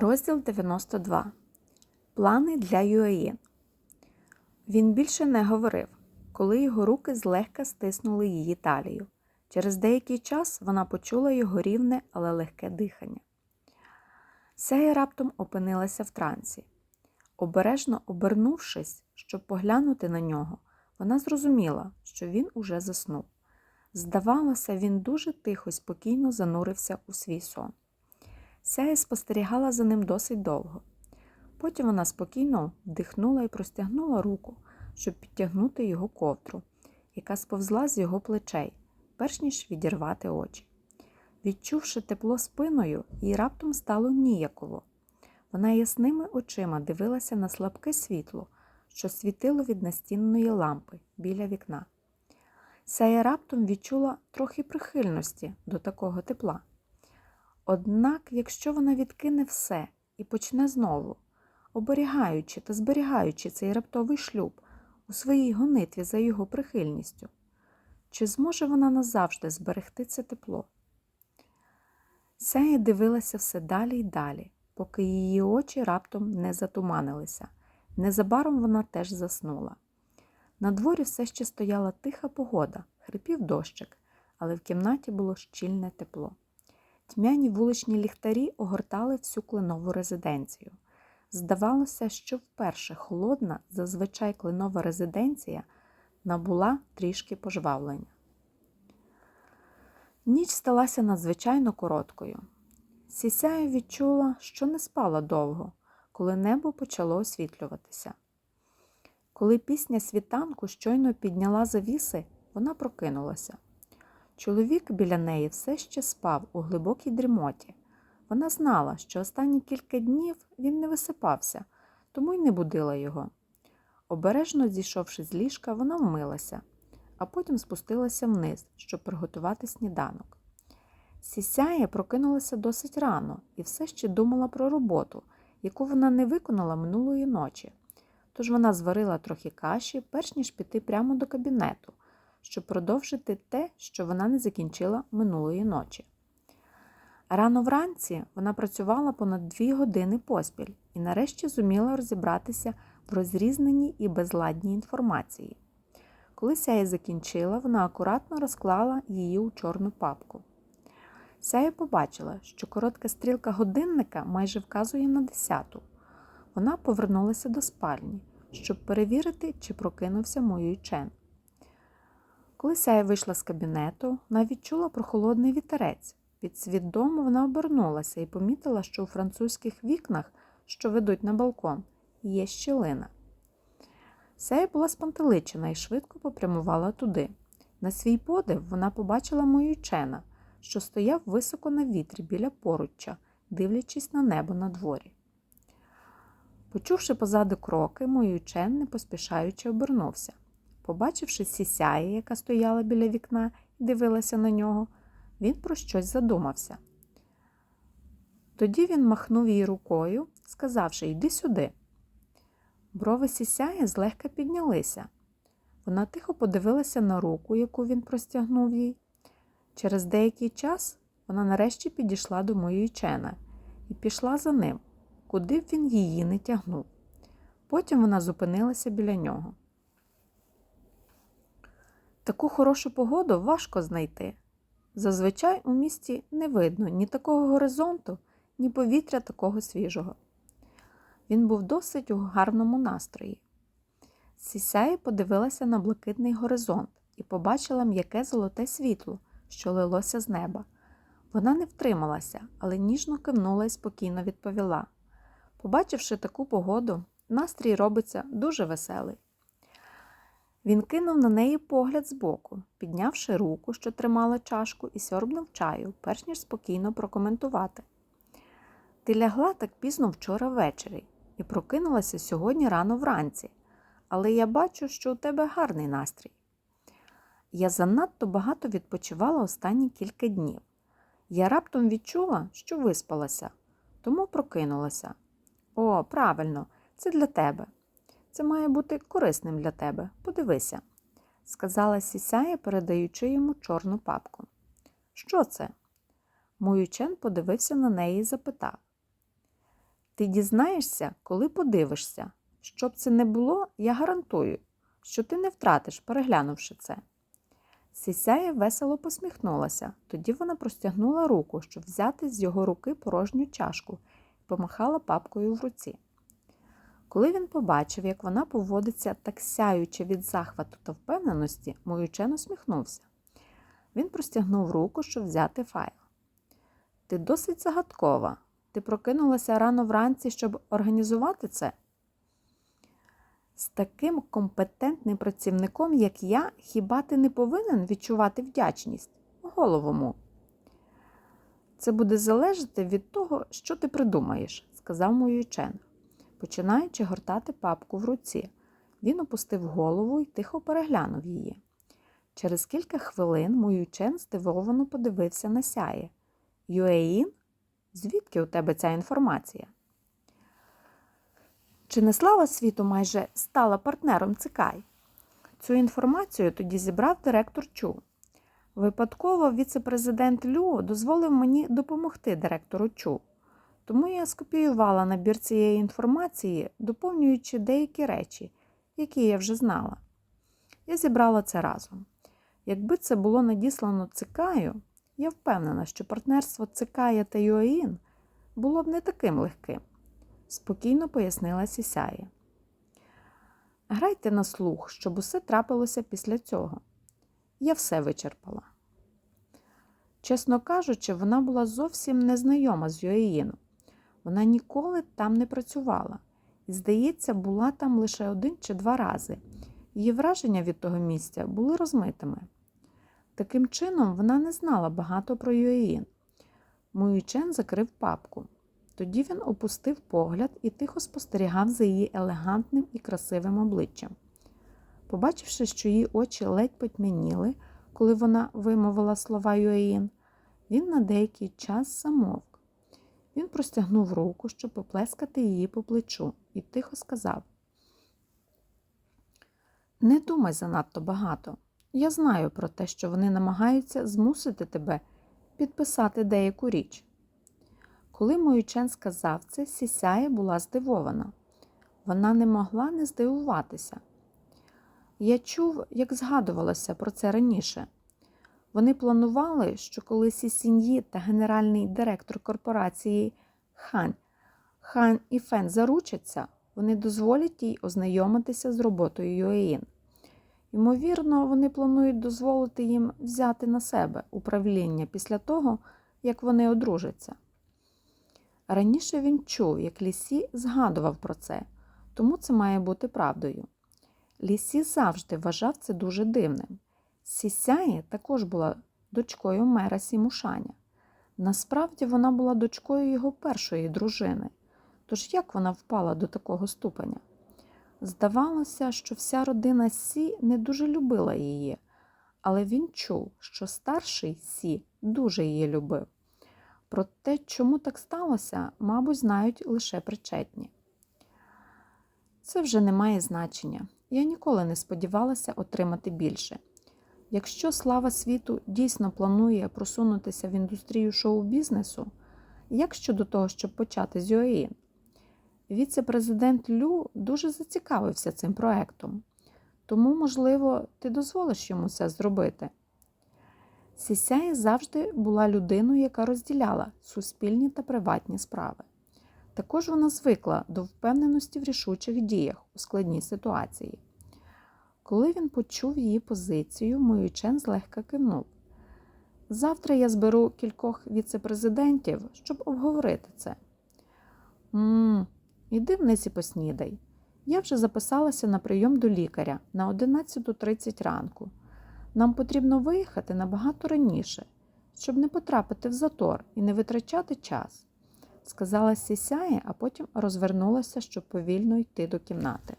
Розділ 92. Плани для Юаїн. Він більше не говорив, коли його руки злегка стиснули її талію. Через деякий час вона почула його рівне, але легке дихання. Сея раптом опинилася в трансі. Обережно обернувшись, щоб поглянути на нього, вона зрозуміла, що він уже заснув. Здавалося, він дуже тихо й спокійно занурився у свій сон. Сяя спостерігала за ним досить довго. Потім вона спокійно вдихнула і простягнула руку, щоб підтягнути його ковдру, яка сповзла з його плечей, перш ніж відірвати очі. Відчувши тепло спиною, їй раптом стало ніяково. Вона ясними очима дивилася на слабке світло, що світило від настінної лампи біля вікна. Сяя раптом відчула трохи прихильності до такого тепла. Однак, якщо вона відкине все і почне знову, оберігаючи та зберігаючи цей раптовий шлюб у своїй гонитві за його прихильністю, чи зможе вона назавжди зберегти це тепло? Сяя дивилася все далі й далі, поки її очі раптом не затуманилися. Незабаром вона теж заснула. На дворі все ще стояла тиха погода, хрипів дощик, але в кімнаті було щільне тепло. Тьмяні вуличні ліхтарі огортали всю кленову резиденцію. Здавалося, що вперше холодна, зазвичай кленова резиденція набула трішки пожвавлення. Ніч сталася надзвичайно короткою. Сісяя відчула, що не спала довго, коли небо почало освітлюватися. Коли пісня світанку щойно підняла завіси, вона прокинулася. Чоловік біля неї все ще спав у глибокій дрімоті. Вона знала, що останні кілька днів він не висипався, тому й не будила його. Обережно зійшовши з ліжка, вона вмилася, а потім спустилася вниз, щоб приготувати сніданок. Сісяя прокинулася досить рано і все ще думала про роботу, яку вона не виконала минулої ночі. Тож вона зварила трохи каші, перш ніж піти прямо до кабінету щоб продовжити те, що вона не закінчила минулої ночі. Рано вранці вона працювала понад дві години поспіль і нарешті зуміла розібратися в розрізненій і безладній інформації. Коли сяя закінчила, вона акуратно розклала її у чорну папку. Сяя побачила, що коротка стрілка годинника майже вказує на десяту. Вона повернулася до спальні, щоб перевірити, чи прокинувся Мою Чен. Коли Сяя вийшла з кабінету, вона відчула прохолодний вітерець. Від свідому вона обернулася і помітила, що у французьких вікнах, що ведуть на балкон, є щілина. Сяя була спантеличена і швидко попрямувала туди. На свій подив вона побачила мою чена, що стояв високо на вітрі біля поруччя, дивлячись на небо на дворі. Почувши позаду кроки, мою чен, не поспішаючи, обернувся. Побачивши сісяї, яка стояла біля вікна і дивилася на нього, він про щось задумався. Тоді він махнув їй рукою, сказавши Йди сюди. Брови сісяї злегка піднялися. Вона тихо подивилася на руку, яку він простягнув їй. Через деякий час вона нарешті підійшла до моєї чена і пішла за ним, куди б він її не тягнув. Потім вона зупинилася біля нього. Таку хорошу погоду важко знайти. Зазвичай у місті не видно ні такого горизонту, ні повітря такого свіжого. Він був досить у гарному настрої. Сісяї подивилася на блакитний горизонт і побачила м'яке золоте світло, що лилося з неба. Вона не втрималася, але ніжно кивнула і спокійно відповіла. Побачивши таку погоду, настрій робиться дуже веселий. Він кинув на неї погляд збоку, піднявши руку, що тримала чашку, і сьорбнув чаю, перш ніж спокійно прокоментувати. Ти лягла так пізно вчора ввечері і прокинулася сьогодні рано вранці, але я бачу, що у тебе гарний настрій. Я занадто багато відпочивала останні кілька днів. Я раптом відчула, що виспалася, тому прокинулася. О, правильно, це для тебе. Це має бути корисним для тебе. Подивися, сказала сісяя, передаючи йому чорну папку. Що це? Муючен подивився на неї і запитав. Ти дізнаєшся, коли подивишся. Щоб це не було, я гарантую, що ти не втратиш, переглянувши це. Сісяє весело посміхнулася, тоді вона простягнула руку, щоб взяти з його руки порожню чашку і помахала папкою в руці. Коли він побачив, як вона поводиться так сяючи від захвату та впевненості, Моючен усміхнувся. Він простягнув руку, щоб взяти файл. Ти досить загадкова. Ти прокинулася рано вранці, щоб організувати це? З таким компетентним працівником, як я, хіба ти не повинен відчувати вдячність? Головому. Це буде залежати від того, що ти придумаєш, сказав Моючен, починаючи гортати папку в руці. Він опустив голову і тихо переглянув її. Через кілька хвилин Моючен здивовано подивився на сяє. Юеїн? Звідки у тебе ця інформація? Чи не слава світу майже стала партнером Цикай? Цю інформацію тоді зібрав директор Чу. Випадково віце-президент Лю дозволив мені допомогти директору Чу. Тому я скопіювала набір цієї інформації, доповнюючи деякі речі, які я вже знала. Я зібрала це разом. Якби це було надіслано Цикаю, я впевнена, що партнерство Цикая та Юаїн було б не таким легким, спокійно пояснила Сісяє. Грайте на слух, щоб усе трапилося після цього. Я все вичерпала. Чесно кажучи, вона була зовсім незнайома з Юаїном. Вона ніколи там не працювала і, здається, була там лише один чи два рази. Її враження від того місця були розмитими. Таким чином, вона не знала багато про Юеїн. Муючен закрив папку. Тоді він опустив погляд і тихо спостерігав за її елегантним і красивим обличчям. Побачивши, що її очі ледь потьмяніли, коли вона вимовила слова Юеїн, він на деякий час замовк. Він простягнув руку, щоб поплескати її по плечу, і тихо сказав: Не думай занадто багато. Я знаю про те, що вони намагаються змусити тебе підписати деяку річ. Коли Моючен сказав це, Сісяє була здивована. Вона не могла не здивуватися. Я чув, як згадувалося про це раніше. Вони планували, що коли Сісіньї та генеральний директор корпорації Хань, Хан і Фен заручаться, вони дозволять їй ознайомитися з роботою Юеїн. Ймовірно, вони планують дозволити їм взяти на себе управління після того, як вони одружаться. Раніше він чув, як Лісі згадував про це, тому це має бути правдою. Лісі завжди вважав це дуже дивним. Сісяє також була дочкою мера Сімушаня. Насправді вона була дочкою його першої дружини. Тож як вона впала до такого ступеня? Здавалося, що вся родина Сі не дуже любила її, але він чув, що старший Сі дуже її любив. Про те, чому так сталося, мабуть, знають лише причетні. Це вже не має значення. Я ніколи не сподівалася отримати більше. Якщо слава світу дійсно планує просунутися в індустрію шоу-бізнесу, як щодо того, щоб почати з Юаїн? Віце-президент Лю дуже зацікавився цим проектом, тому, можливо, ти дозволиш йому це зробити. Сісяє завжди була людиною, яка розділяла суспільні та приватні справи. Також вона звикла до впевненості в рішучих діях у складній ситуації. Коли він почув її позицію, Моючен злегка кивнув. Завтра я зберу кількох віце-президентів, щоб обговорити це. Мм, іди вниз і поснідай. Я вже записалася на прийом до лікаря на 11.30 ранку. Нам потрібно виїхати набагато раніше, щоб не потрапити в затор і не витрачати час, сказала Сісяє, а потім розвернулася, щоб повільно йти до кімнати.